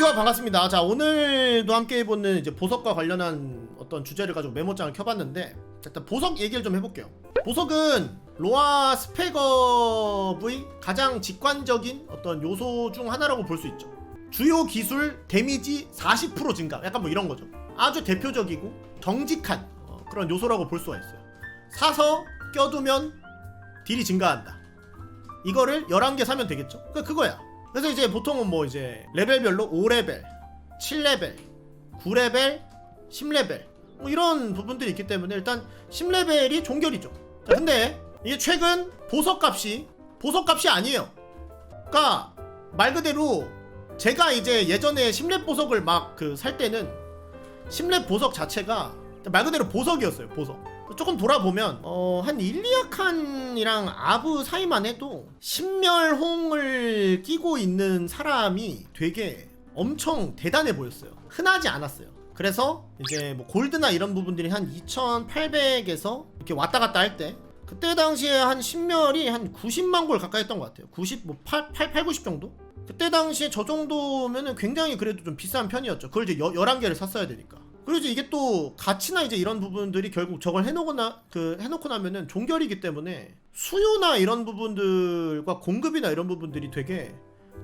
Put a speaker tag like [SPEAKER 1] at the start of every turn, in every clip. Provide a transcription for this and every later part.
[SPEAKER 1] 유아 반갑습니다. 자 오늘도 함께 해보는 이제 보석과 관련한 어떤 주제를 가지고 메모장을 켜봤는데 자, 일단 보석 얘기를 좀 해볼게요. 보석은 로아 스펙업의 가장 직관적인 어떤 요소 중 하나라고 볼 수 있죠. 주요 기술 데미지 40% 증가, 약간 뭐 이런 거죠. 아주 대표적이고 정직한 어, 그런 요소라고 볼 수가 있어요. 사서 껴두면 딜이 증가한다. 이거를 11개 사면 되겠죠? 그 그거야. 그래서 이제 보통은 뭐 이제 레벨별로 5레벨, 7레벨, 9레벨, 10레벨 뭐 이런 부분들이 있기 때문에 일단 10레벨이 종결이죠. 자, 근데 이게 최근 보석 값이 보석 값이 아니에요. 그러니까 말 그대로 제가 이제 예전에 10렙 보석을 막 그 살 때는 10렙 보석 자체가 말 그대로 보석이었어요. 보석. 조금 돌아보면 어, 한 일리아칸이랑 아브 사이만 해도 신멸홍을 끼고 있는 사람이 되게 엄청 대단해 보였어요. 흔하지 않았어요. 그래서 이제 뭐 골드나 이런 부분들이 한 2,800에서 이렇게 왔다 갔다 할 때 그때 당시에 한 신멸이 한 90만 골 가까이 했던 것 같아요. 90, 뭐 8, 8, 8 90 정도? 그때 당시에 저 정도면은 굉장히 그래도 좀 비싼 편이었죠. 그걸 이제 여, 11개를 샀어야 되니까. 그리고 이제 이게 또 가치나 이제 이런 부분들이 결국 저걸 해놓고 나, 그, 해놓고 나면은 종결이기 때문에 수요나 이런 부분들과 공급이나 이런 부분들이 되게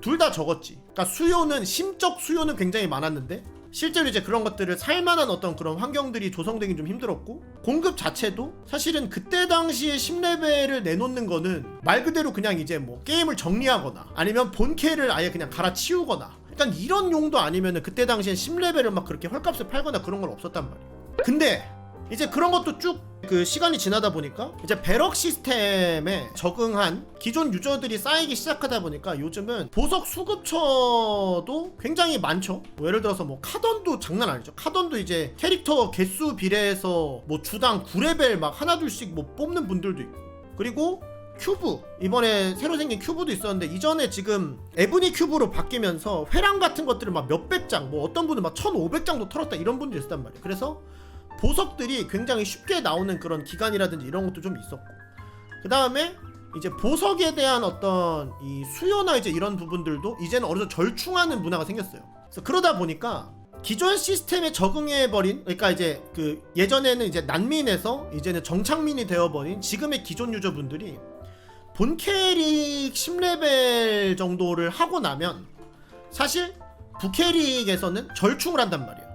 [SPEAKER 1] 둘 다 적었지. 그러니까 수요는, 심적 수요는 굉장히 많았는데 실제로 이제 그런 것들을 살만한 어떤 그런 환경들이 조성되긴 좀 힘들었고 공급 자체도 사실은 그때 당시에 10레벨을 내놓는 거는 말 그대로 그냥 이제 뭐 게임을 정리하거나 아니면 본캐를 아예 그냥 갈아치우거나 약간 이런 용도 아니면은 그때 당시엔 10레벨을 막 그렇게 헐값에 팔거나 그런 건 없었단 말이에요 근데 이제 그런 것도 쭉 그 시간이 지나다 보니까 이제 배럭 시스템에 적응한 기존 유저들이 쌓이기 시작하다 보니까 요즘은 보석 수급처도 굉장히 많죠. 뭐 예를 들어서 뭐 카던도 장난 아니죠. 카던도 이제 캐릭터 개수 비례해서 뭐 주당 9레벨 막 하나둘씩 뭐 뽑는 분들도 있고 그리고 큐브. 이번에 새로 생긴 큐브도 있었는데 이전에 지금 에브니 큐브로 바뀌면서 회랑 같은 것들을 막 몇백 장 뭐 어떤 분은 막 1500장도 털었다 이런 분들이 있었단 말이에요. 그래서 보석들이 굉장히 쉽게 나오는 그런 기간이라든지 이런 것도 좀 있었고. 그 다음에 이제 보석에 대한 어떤 이 수요나 이제 이런 부분들도 이제는 어느 정도 절충하는 문화가 생겼어요. 그래서 그러다 보니까 기존 시스템에 적응해버린 그러니까 이제 그 예전에는 이제 난민에서 이제는 정착민이 되어버린 지금의 기존 유저분들이 본 캐릭 10레벨 정도를 하고 나면 사실 부캐릭에서는 절충을 한단 말이에요.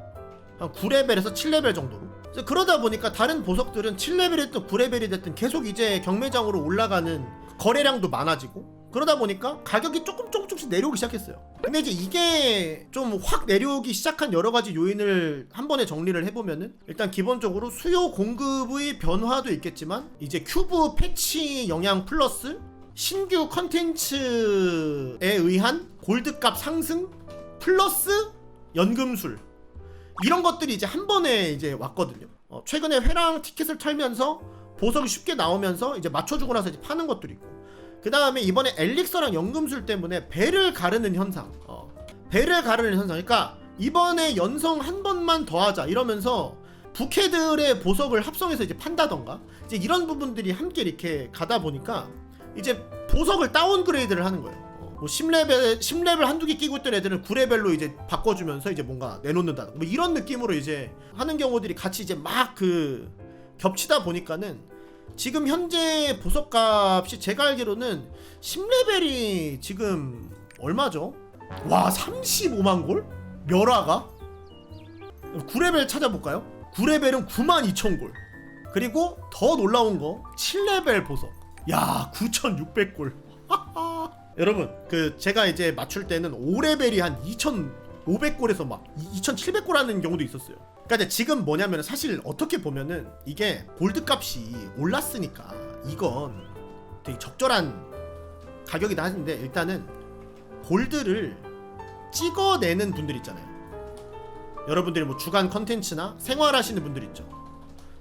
[SPEAKER 1] 한 9레벨에서 7레벨 정도로. 그러다 보니까 다른 보석들은 7레벨이 됐든 9레벨이 됐든 계속 이제 경매장으로 올라가는 거래량도 많아지고 그러다 보니까 가격이 조금 조금 조금씩 내려오기 시작했어요. 근데 이제 이게 좀 확 내려오기 시작한 여러 가지 요인을 한 번에 정리를 해보면은 일단 기본적으로 수요 공급의 변화도 있겠지만 이제 큐브 패치 영향 플러스 신규 컨텐츠에 의한 골드값 상승 플러스 연금술 이런 것들이 이제 한 번에 이제 왔거든요. 어, 최근에 회랑 티켓을 털면서 보석이 쉽게 나오면서 이제 맞춰주고 나서 이제 파는 것들이 있고 그 다음에 이번에 엘릭서랑 연금술 때문에 배를 가르는 현상. 어, 배를 가르는 현상. 그러니까 이번에 연성 한 번만 더 하자 이러면서 부캐들의 보석을 합성해서 이제 판다던가. 이제 이런 부분들이 함께 이렇게 가다 보니까 이제 보석을 다운그레이드를 하는 거예요. 어, 뭐 10레벨 10레벨 한두 개 끼고 있던 애들은 9레벨로 이제 바꿔주면서 이제 뭔가 내놓는다던가 뭐 이런 느낌으로 이제 하는 경우들이 같이 이제 막 그 겹치다 보니까는 지금 현재 보석값이 제가 알기로는 10레벨이 지금 얼마죠? 와 35만 골? 멸화가? 9레벨 찾아볼까요? 9레벨은 92,000골 그리고 더 놀라운 거 7레벨 보석 야 9,600골 여러분 그 제가 이제 맞출 때는 5레벨이 한 2,500골에서 막 2,700골 하는 경우도 있었어요 그러니까 지금 뭐냐면 사실 어떻게 보면은 이게 골드 값이 올랐으니까 이건 되게 적절한 가격이다 하는데 일단은 골드를 찍어내는 분들 있잖아요. 여러분들이 뭐 주간 컨텐츠나 생활하시는 분들 있죠.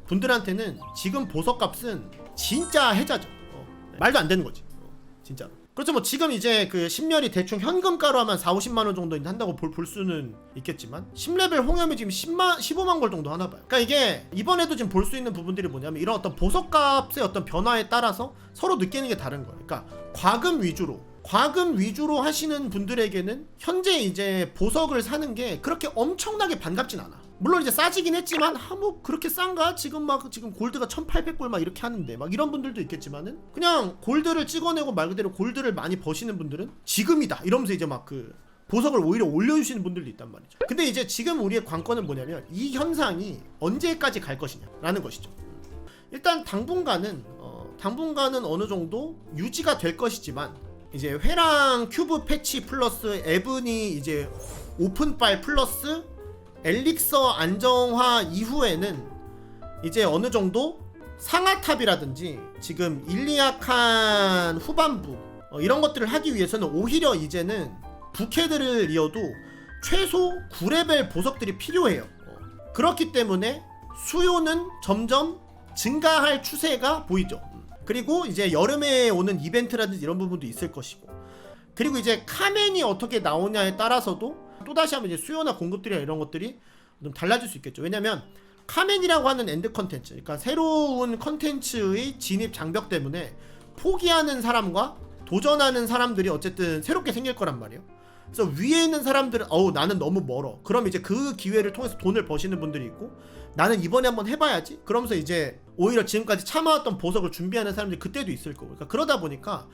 [SPEAKER 1] 분들한테는 지금 보석 값은 진짜 해자죠. 어, 네. 말도 안 되는 거지. 어, 진짜로. 그렇죠. 뭐 지금 이제 그 10렬이 대충 현금가로 하면 4, 50만 원 정도 한다고 볼, 볼 수는 있겠지만 10레벨 홍염이 지금 10만 15만 골 정도 하나 봐요. 그러니까 이게 이번에도 지금 볼 수 있는 부분들이 뭐냐면 이런 어떤 보석값의 어떤 변화에 따라서 서로 느끼는 게 다른 거예요. 그러니까 과금 위주로 과금 위주로 하시는 분들에게는 현재 이제 보석을 사는 게 그렇게 엄청나게 반갑진 않아. 물론 이제 싸지긴 했지만 아뭐 그렇게 싼가? 지금 막 지금 골드가 1800골 막 이렇게 하는데 막 이런 분들도 있겠지만은 그냥 골드를 찍어내고 말 그대로 골드를 많이 버시는 분들은 지금이다 이러면서 이제 막 그 보석을 오히려 올려주시는 분들도 있단 말이죠. 근데 이제 지금 우리의 관건은 뭐냐면 이 현상이 언제까지 갈 것이냐 라는 것이죠. 일단 당분간은 어, 당분간은 어느 정도 유지가 될 것이지만 이제 회랑 큐브 패치 플러스 에븐이 이제 오픈빨 플러스 엘릭서 안정화 이후에는 이제 어느 정도 상하탑이라든지 지금 일리약한 후반부 어, 이런 것들을 하기 위해서는 오히려 이제는 부캐들을 이어도 최소 9레벨 보석들이 필요해요. 어, 그렇기 때문에 수요는 점점 증가할 추세가 보이죠. 음. 그리고 이제 여름에 오는 이벤트라든지 이런 부분도 있을 것이고 그리고 이제 카멘이 어떻게 나오냐에 따라서도 또다시 한번 이제 수요나 공급들이나 이런 것들이 좀 달라질 수 있겠죠. 왜냐면 카멘이라고 하는 엔드 컨텐츠, 그러니까 새로운 컨텐츠의 진입 장벽 때문에 포기하는 사람과 도전하는 사람들이 어쨌든 새롭게 생길 거란 말이에요. 그래서 위에 있는 사람들은 어우 나는 너무 멀어. 그럼 이제 그 기회를 통해서 돈을 버시는 분들이 있고 나는 이번에 한번 해봐야지. 그러면서 이제 오히려 지금까지 참아왔던 보석을 준비하는 사람들이 그때도 있을 거고. 그러니까 그러다 보니까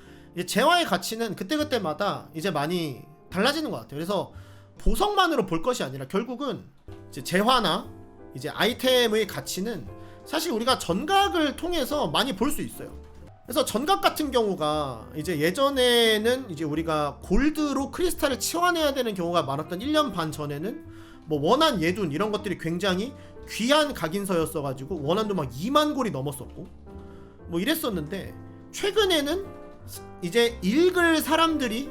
[SPEAKER 1] 재화의 가치는 그때 그때마다 이제 많이 달라지는 것 같아요. 그래서 보석만으로 볼 것이 아니라 결국은 이제 재화나 이제 아이템의 가치는 사실 우리가 전각을 통해서 많이 볼 수 있어요. 그래서 전각 같은 경우가 이제 예전에는 이제 우리가 골드로 크리스탈을 치환해야 되는 경우가 많았던 1년 반 전에는 뭐 원한 예둔 이런 것들이 굉장히 귀한 각인서였어 가지고 원한도 막 2만 골이 넘었었고 뭐 이랬었는데 최근에는 이제 읽을 사람들이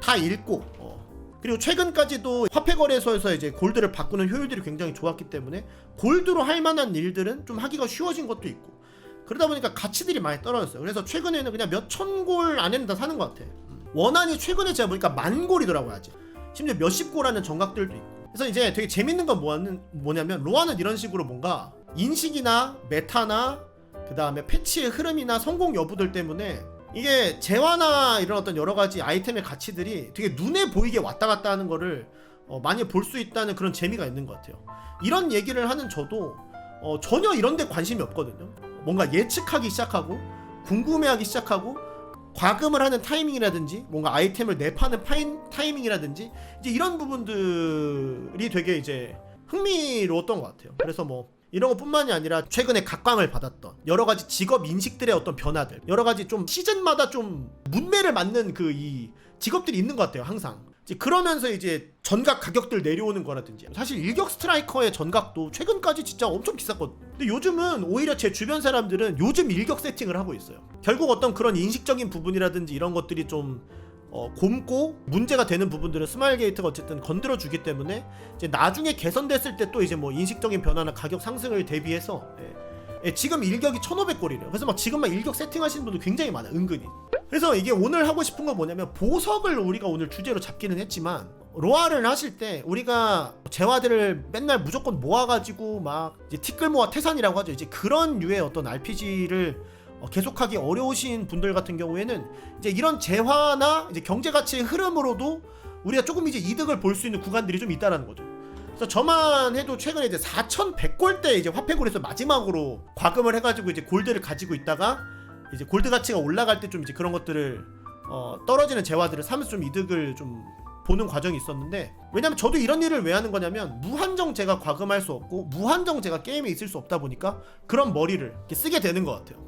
[SPEAKER 1] 다 읽고 어. 그리고 최근까지도 화폐 거래소에서 이제 골드를 바꾸는 효율들이 굉장히 좋았기 때문에 골드로 할 만한 일들은 좀 하기가 쉬워진 것도 있고 그러다 보니까 가치들이 많이 떨어졌어요. 그래서 최근에는 그냥 몇 천 골 안에는 다 사는 것 같아. 음. 원한이 최근에 제가 보니까 만 골이더라고요 아직. 심지어 몇십 골 하는 정각들도 있고. 그래서 이제 되게 재밌는 건 뭐냐면 로아는 이런 식으로 뭔가 인식이나 메타나 그 다음에 패치의 흐름이나 성공 여부들 때문에 이게 재화나 이런 어떤 여러 가지 아이템의 가치들이 되게 눈에 보이게 왔다 갔다 하는 거를 어, 많이 볼 수 있다는 그런 재미가 있는 것 같아요. 이런 얘기를 하는 저도 어, 전혀 이런 데 관심이 없거든요. 뭔가 예측하기 시작하고 궁금해하기 시작하고 과금을 하는 타이밍이라든지 뭔가 아이템을 내파는 파인, 타이밍이라든지 이제 이런 부분들이 되게 이제 흥미로웠던 것 같아요. 그래서 뭐 이런 것뿐만이 아니라 최근에 각광을 받았던 여러 가지 직업 인식들의 어떤 변화들, 여러 가지 좀 시즌마다 좀 문매를 맞는 그 이 직업들이 있는 것 같아요. 항상. 이제 그러면서 이제 전각 가격들 내려오는 거라든지 사실 일격 스트라이커의 전각도 최근까지 진짜 엄청 비쌌거든 근데 요즘은 오히려 제 주변 사람들은 요즘 일격 세팅을 하고 있어요 결국 어떤 그런 인식적인 부분이라든지 이런 것들이 좀 어, 곰고 문제가 되는 부분들은 스마일 게이트가 어쨌든 건드려 주기 때문에 이제 나중에 개선됐을 때 또 이제 뭐 인식적인 변화나 가격 상승을 대비해서 예. 예, 지금 일격이 1500골이래요 그래서 막 지금 막 일격 세팅하시는 분들 굉장히 많아요 은근히 그래서 이게 오늘 하고 싶은 건 뭐냐면 보석을 우리가 오늘 주제로 잡기는 했지만 로아를 하실 때 우리가 재화들을 맨날 무조건 모아가지고 막 티끌 모아 태산이라고 하죠. 이제 그런 류의 어떤 RPG를 계속하기 어려우신 분들 같은 경우에는 이제 이런 재화나 이제 경제 가치의 흐름으로도 우리가 조금 이제 이득을 볼 수 있는 구간들이 좀 있다라는 거죠. 그래서 저만 해도 최근에 이제 4,100골 때 이제 화폐골에서 마지막으로 과금을 해가지고 이제 골드를 가지고 있다가 이제 골드 가치가 올라갈 때 좀 이제 그런 것들을 어, 떨어지는 재화들을 사면서 좀 이득을 좀 보는 과정이 있었는데 왜냐면 저도 이런 일을 왜 하는 거냐면 무한정 제가 과금할 수 없고 무한정 제가 게임에 있을 수 없다 보니까 그런 머리를 쓰게 되는 것 같아요.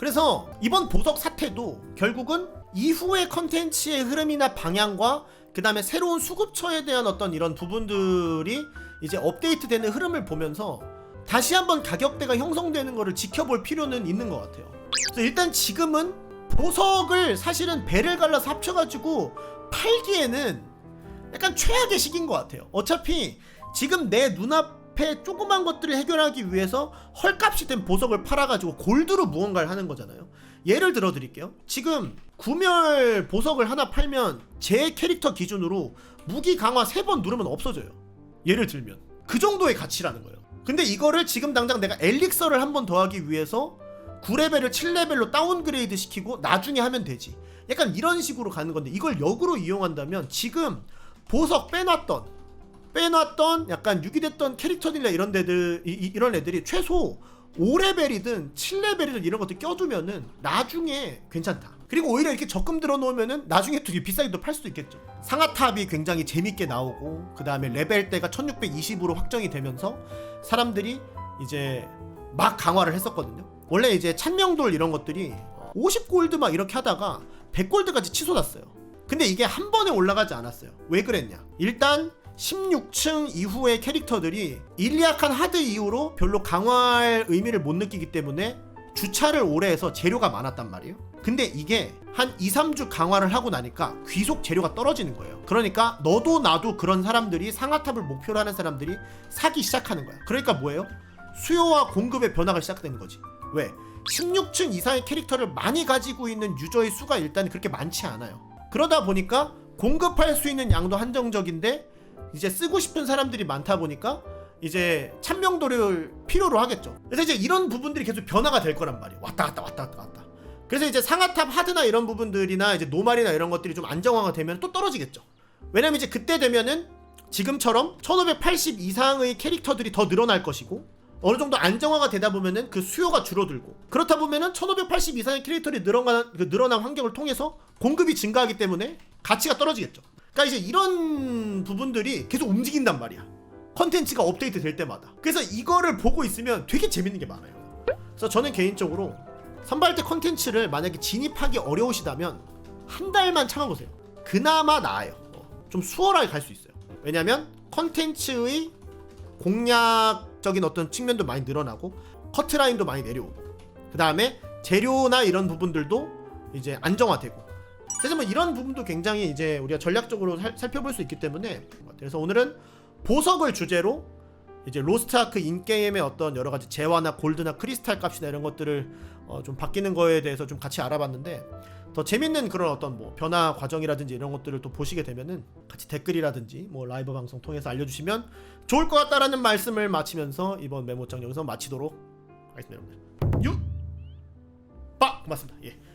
[SPEAKER 1] 그래서 이번 보석 사태도 결국은 이후의 컨텐츠의 흐름이나 방향과 그 다음에 새로운 수급처에 대한 어떤 이런 부분들이 이제 업데이트되는 흐름을 보면서 다시 한번 가격대가 형성되는 것을 지켜볼 필요는 있는 것 같아요. 그래서 일단 지금은 보석을 사실은 배를 갈라서 합쳐가지고 팔기에는 약간 최악의 시기인 것 같아요. 어차피 지금 내 눈앞 에 조그만 것들을 해결하기 위해서 헐값이 된 보석을 팔아가지고 골드로 무언가를 하는 거잖아요. 예를 들어 드릴게요. 지금 구멸 보석을 하나 팔면 제 캐릭터 기준으로 무기 강화 3번 누르면 없어져요. 예를 들면. 그 정도의 가치라는 거예요. 근데 이거를 지금 당장 내가 엘릭서를 한 번 더 하기 위해서 9레벨을 7레벨로 다운그레이드 시키고 나중에 하면 되지. 약간 이런 식으로 가는 건데 이걸 역으로 이용한다면 지금 보석 빼놨던 빼놨던 약간 유기됐던 캐릭터들이나 이런 데들 이, 런 애들이 최소 5레벨이든 7레벨이든 이런 것들 껴두면은 나중에 괜찮다. 그리고 오히려 이렇게 적금 들어 놓으면은 나중에 또 비싸게 또팔 수도 있겠죠. 상하탑이 굉장히 재밌게 나오고 그 다음에 레벨대가 1620으로 확정이 되면서 사람들이 이제 막 강화를 했었거든요. 원래 이제 찬명돌 이런 것들이 50골드 막 이렇게 하다가 100골드까지 치솟았어요. 근데 이게 한 번에 올라가지 않았어요. 왜 그랬냐? 일단 16층 이후의 캐릭터들이 일리약한 하드 이후로 별로 강화할 의미를 못 느끼기 때문에 주차를 오래 해서 재료가 많았단 말이에요. 근데 이게 한 2, 3주 강화를 하고 나니까 귀속 재료가 떨어지는 거예요. 그러니까 너도 나도 그런 사람들이 상하탑을 목표로 하는 사람들이 사기 시작하는 거야. 그러니까 뭐예요? 수요와 공급의 변화가 시작되는 거지. 왜? 16층 이상의 캐릭터를 많이 가지고 있는 유저의 수가 일단 그렇게 많지 않아요. 그러다 보니까 공급할 수 있는 양도 한정적인데 이제 쓰고 싶은 사람들이 많다 보니까 이제 찬명도를 필요로 하겠죠. 그래서 이제 이런 부분들이 계속 변화가 될 거란 말이에요. 왔다 갔다 왔다 갔다 왔다. 그래서 이제 상하탑 하드나 이런 부분들이나 이제 노말이나 이런 것들이 좀 안정화가 되면 또 떨어지겠죠. 왜냐면 이제 그때 되면은 지금처럼 1580 이상의 캐릭터들이 더 늘어날 것이고 어느 정도 안정화가 되다 보면은 그 수요가 줄어들고 그렇다 보면은 1580 이상의 캐릭터들이 늘어난 그 늘어난 환경을 통해서 공급이 증가하기 때문에 가치가 떨어지겠죠. 그러니까 이제 이런 부분들이 계속 움직인단 말이야. 컨텐츠가 업데이트 될 때마다. 그래서 이거를 보고 있으면 되게 재밌는 게 많아요. 그래서 저는 개인적으로 선발대 컨텐츠를 만약에 진입하기 어려우시다면 한 달만 참아보세요. 그나마 나아요. 어, 좀 수월하게 갈 수 있어요. 왜냐면 컨텐츠의 공략적인 어떤 측면도 많이 늘어나고 커트라인도 많이 내려오고 그 다음에 재료나 이런 부분들도 이제 안정화되고 그래서 뭐 이런 부분도 굉장히 이제 우리가 전략적으로 살, 살펴볼 수 있기 때문에 그래서 오늘은 보석을 주제로 이제 로스트아크 인게임의 어떤 여러 가지 재화나 골드나 크리스탈 값이나 이런 것들을 어, 좀 바뀌는 거에 대해서 좀 같이 알아봤는데 더 재밌는 그런 어떤 뭐 변화 과정이라든지 이런 것들을 또 보시게 되면은 같이 댓글이라든지 뭐 라이브 방송 통해서 알려주시면 좋을 것 같다라는 말씀을 마치면서 이번 메모장 여기서 마치도록 하겠습니다 유! 빠! 고맙습니다 예.